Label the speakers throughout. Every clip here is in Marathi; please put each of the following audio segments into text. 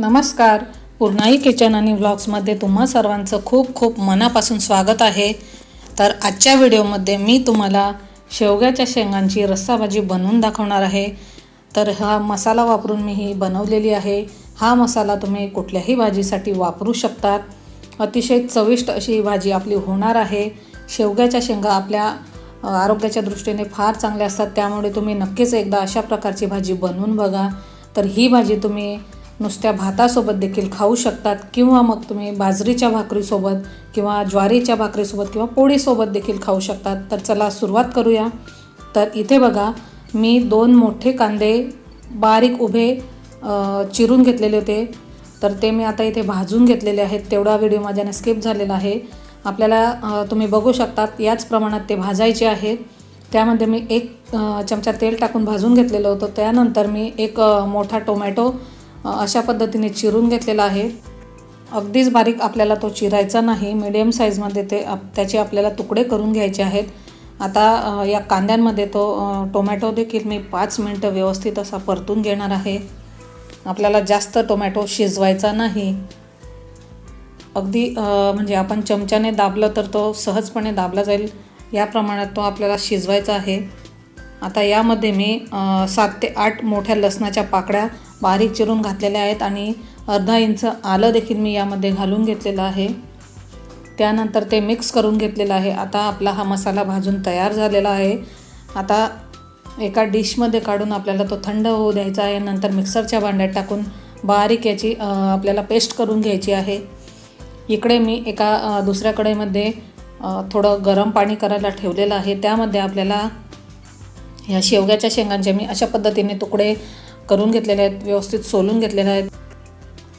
Speaker 1: नमस्कार. पूर्णाई किचन आणि व्लॉग्समध्ये तुम्हा सर्वांचं खूप खूप मनापासून स्वागत आहे. तर आजच्या व्हिडिओमध्ये मी तुम्हाला शेवग्याच्या शेंगांची रस्साभाजी बनवून दाखवणार आहे. तर हा मसाला वापरून मी ही बनवलेली आहे. हा मसाला तुम्ही कुठल्याही भाजीसाठी वापरू शकतात. अतिशय चविष्ट अशी ही भाजी आपली होणार आहे. शेवग्याच्या शेंगा आपल्या आरोग्याच्या दृष्टीने फार चांगल्या असतात. त्यामुळे तुम्ही नक्कीच एकदा अशा प्रकारची भाजी बनवून बघा. तर ही भाजी तुम्ही नुसत्या भातासोबत देखील खाऊ शकतात किंवा मग तुम्ही बाजरीच्या भाकरीसोबत किंवा ज्वारीच्या भाकरीसोबत किंवा पोळीसोबत देखील खाऊ शकतात. तर चला सुरुवात करूया. तर इथे बघा मी दोन मोठे कांदे बारीक उभे चिरून घेतलेले होते. तर ते मी आता इथे भाजून घेतलेले आहेत. तेवढा व्हिडिओ माझ्याने स्किप झालेला आहे. आपल्याला तुम्ही बघू शकतात याच प्रमाणात ते भाजायचे आहेत. त्यामध्ये मी एक चमचा तेल टाकून भाजून घेतलेलं होतं. त्यानंतर मी एक मोठा टोमॅटो अशा पद्धतीने चिरून घेतलेला आहे. अगदीच बारीक आपल्याला तो चिरायचा नाही. मिडियम साईजमध्ये ते आप त्याचे आपल्याला तुकडे करून घ्यायचे आहेत. आता या कांद्यांमध्ये तो टोमॅटो देखील मी पाच मिनटं व्यवस्थित असा परतून घेणार आहे. आपल्याला जास्त टोमॅटो शिजवायचा नाही. अगदी म्हणजे आपण चमच्याने दाबलं तर तो सहजपणे दाबला जाईल. या प्रमाणात तो आपल्याला शिजवायचा आहे. आता यामध्ये मी सात ते आठ मोठ्या लसणाच्या पाकळ्या बारीक चिरून घातलेल्या आहेत आणि अर्धा इंच आलं देखील मी यामध्ये घालून घेतलेलं आहे. त्यानंतर ते मिक्स करून घेतलेलं आहे. आता आपला हा मसाला भाजून तयार झालेला आहे. आता एका डिशमध्ये काढून आपल्याला तो थंड होऊ द्यायचा आहे. नंतर मिक्सरच्या भांड्यात टाकून बारीक याची आपल्याला पेस्ट करून घ्यायची आहे. इकडे मी एका दुसऱ्या कढईमध्ये थोडं गरम पाणी करायला ठेवलेलं आहे. त्यामध्ये आपल्याला ह्या शेवग्याच्या शेंगांचे मी अशा पद्धतीने तुकडे करून घेतलेले आहेत व्यवस्थित सोलून घेतलेले आहेत.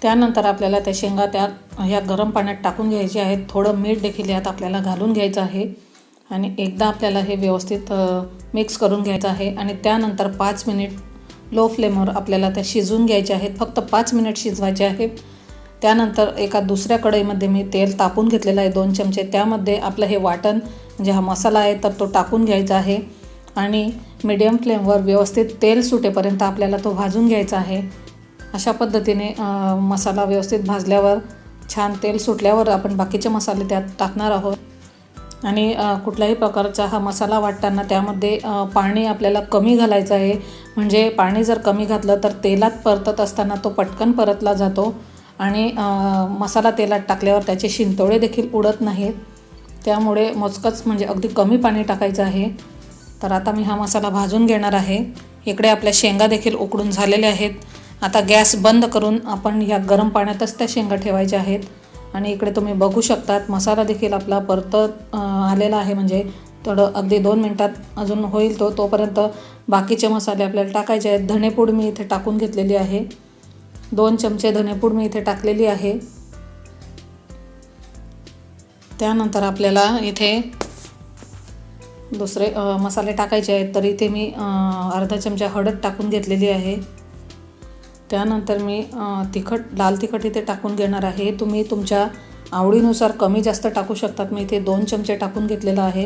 Speaker 1: त्यानंतर आपल्याला त्या शेंगा त्या ह्या गरम पाण्यात टाकून घ्यायचे आहेत. थोडं मीठ देखील यात आपल्याला घालून घ्यायचं आहे. आणि एकदा आपल्याला हे व्यवस्थित मिक्स करून घ्यायचं आहे. आणि त्यानंतर पाच मिनिट लो फ्लेमवर आपल्याला त्या शिजवून घ्यायच्या आहेत. फक्त पाच मिनिट शिजवायचे आहेत त्यानंतर एका दुसऱ्या कढईमध्ये मी तेल तापून घेतलेलं आहे दोन चमचे. त्यामध्ये आपलं हे वाटण म्हणजे हा मसाला आहे तर तो टाकून घ्यायचा आहे. आणि मीडियम फ्लेमवर व्यवस्थित तेल सुटेपर्यंत आपल्याला तो भाजून घ्यायचा आहे. अशा पद्धतीने मसाला व्यवस्थित भाजल्यावर छान तेल सुटल्यावर आपण बाकीचे मसाले त्यात टाकणार आहोत. आणि कुठल्याही प्रकारचा हा मसाला वाटताना त्यामध्ये पाणी आपल्याला कमी घालायचं आहे. म्हणजे पाणी जर कमी घातलं तर तेलात परतत असताना तो पटकन परतला जातो. आणि मसाला तेलात टाकल्यावर त्याचे शिंतोळे देखील उडत नाहीत. त्यामुळे मोजकंच म्हणजे अगदी कमी पाणी टाकायचं आहे. तर आता मी हा मसाला भाजून घेणार आहे. इकडे आपल्या शेंगा देखील उकडून झालेल्या आहेत. आता गॅस बंद करून आपण ह्या गरम पाण्यातच त्या शेंगा ठेवायच्या आहेत. आणि इकडे तुम्ही बघू शकतात मसाला देखील आपला परतत आलेला आहे. म्हणजे थोडं अगदी दोन मिनटात अजून होईल तो. तोपर्यंत बाकीचे मसाले आपल्याला टाकायचे आहेत. धनेपूड मी इथे टाकून घेतलेली आहे. दोन चमचे धनेपूड मी इथे टाकलेली आहे. त्यानंतर आपल्याला इथे दुसरे मसाले टाकायचे आहेत तर इथे मी अर्धा चमचा हळद टाकून घेतलेली आहे. त्यानंतर मी तिखट लाल तिखट इथे टाकून घेणार आहे. तुम्ही तुमच्या आवडीनुसार कमी जास्त टाकू शकतात. मी इथे दोन चमचे टाकून घेतलेला आहे.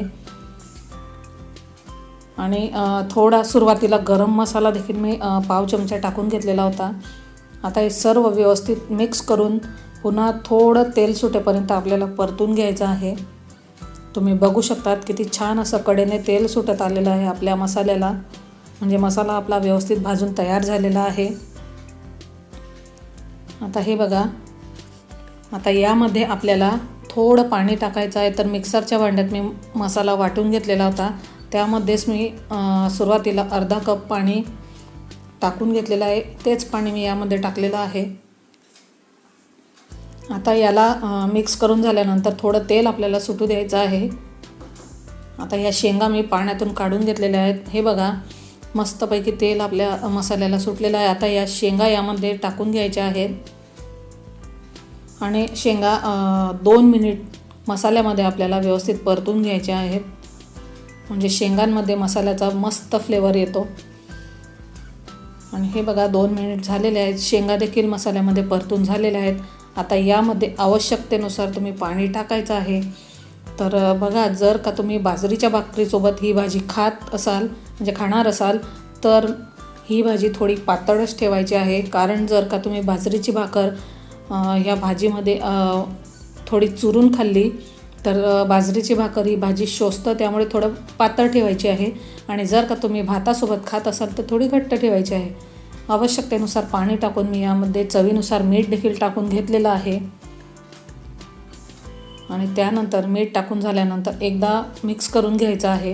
Speaker 1: आणि थोडा सुरुवातीला गरम मसाला देखील मी पाव चमचा टाकून घेतलेला होता. आता हे सर्व व्यवस्थित मिक्स करून पुन्हा थोडं तेल सुटेपर्यंत आपल्याला परतून घ्यायचं आहे. तुम्ही बघू शकतात किती छान असं कडेने तेल सुटत आलेलं आहे आपल्या मसाल्याला. म्हणजे मसाला आपला व्यवस्थित भाजून तयार झालेला आहे. आता हे बघा. आता यामध्ये आपल्याला थोडं पाणी टाकायचं आहे तर मिक्सरच्या भांड्यात मी मसाला वाटून घेतलेला होता. त्यामध्येच मी सुरुवातीला अर्धा कप पाणी टाकून घेतलेलं आहे. तेच पाणी मी यामध्ये टाकलेलं आहे. आता याला मिक्स करून झाल्यानंतर थोडं तेल आपल्याला सुटू द्यायचं आहे. आता ह्या शेंगा मी पाण्यातून काढून घेतलेल्या आहेत. हे बघा मस्तपैकी तेल आपल्या मसाल्याला सुटलेलं आहे. आता या शेंगा यामध्ये टाकून घ्यायच्या आहेत. आणि शेंगा दोन मिनिट मसाल्यामध्ये आपल्याला व्यवस्थित परतून घ्यायच्या आहेत. म्हणजे शेंगांमध्ये मसाल्याचा मस्त फ्लेवर येतो. आणि हे बघा दोन मिनिट झालेले आहेत. शेंगा देखील मसाल्यामध्ये परतून झालेल्या आहेत. आता यामध्ये आवश्यकतेनुसार तुम्ही पाणी टाकायचं आहे. तर बघा जर का तुम्ही बाजरीच्या भाकरीसोबत ही भाजी खात असाल म्हणजे खाणार असाल तर ही भाजी थोडी पातळच ठेवायची आहे. कारण जर का तुम्ही बाजरीची भाकर ह्या भाजीमध्ये थोडी चुरून खाल्ली तर बाजरीची भाकर ही भाजी शोषतं त्यामुळे थोडं पातळ ठेवायची आहे. आणि जर का तुम्ही भातासोबत खात असाल तर थोडी घट्ट ठेवायची आहे. आवश्यकतेनुसार पाणी टाकून मी यामध्ये चवीनुसार मीठ देखील टाकून घेतलेलं आहे. आणि त्यानंतर मीठ टाकून झाल्यानंतर एकदा मिक्स करून घ्यायचं आहे.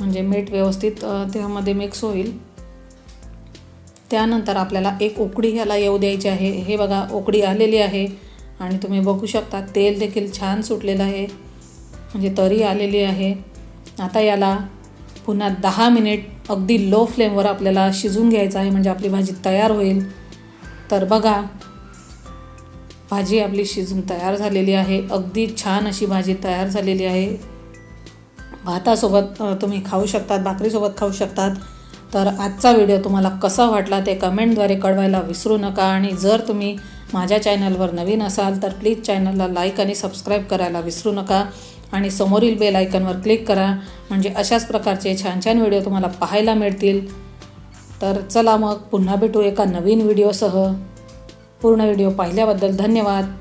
Speaker 1: म्हणजे मीठ व्यवस्थित त्यामध्ये मिक्स होईल. त्यानंतर आपल्याला एक उकडी ह्याला येऊ द्यायची आहे. हे बघा उकडी आलेली आहे. आणि तुम्ही बघू शकता तेल देखील छान सुटलेलं आहे. म्हणजे तरी आलेली आहे. आता याला पुन्हा दहा मिनिट अगदी लो फ्लेमवर आपल्याला शिजून घ्यायचं आहे म्हणजे आपली भाजी तयार होईल. तर बघा भाजी आपली शिजून तयार झालेली आहे. अगदी छान अशी भाजी तयार झालेली आहे. भातासोबत तुम्ही खाऊ शकतात भाकरीसोबत खाऊ शकतात. तर आजचा व्हिडिओ तुम्हाला कसा वाटला ते कमेंटद्वारे कळवायला विसरू नका. आणि जर तुम्ही माझ्या चॅनलवर नवीन असाल तर प्लीज चॅनलला लाईक आणि सबस्क्राईब करायला विसरू नका. आणि समोरील बेल आयकनवर क्लिक करा. म्हणजे अशाच प्रकारचे छान छान व्हिडिओ तुम्हाला पाहायला मिळतील. तर चला मग पुन्हा भेटू एका नवीन व्हिडिओसह. पूर्ण व्हिडिओ पाहिल्याबद्दल धन्यवाद.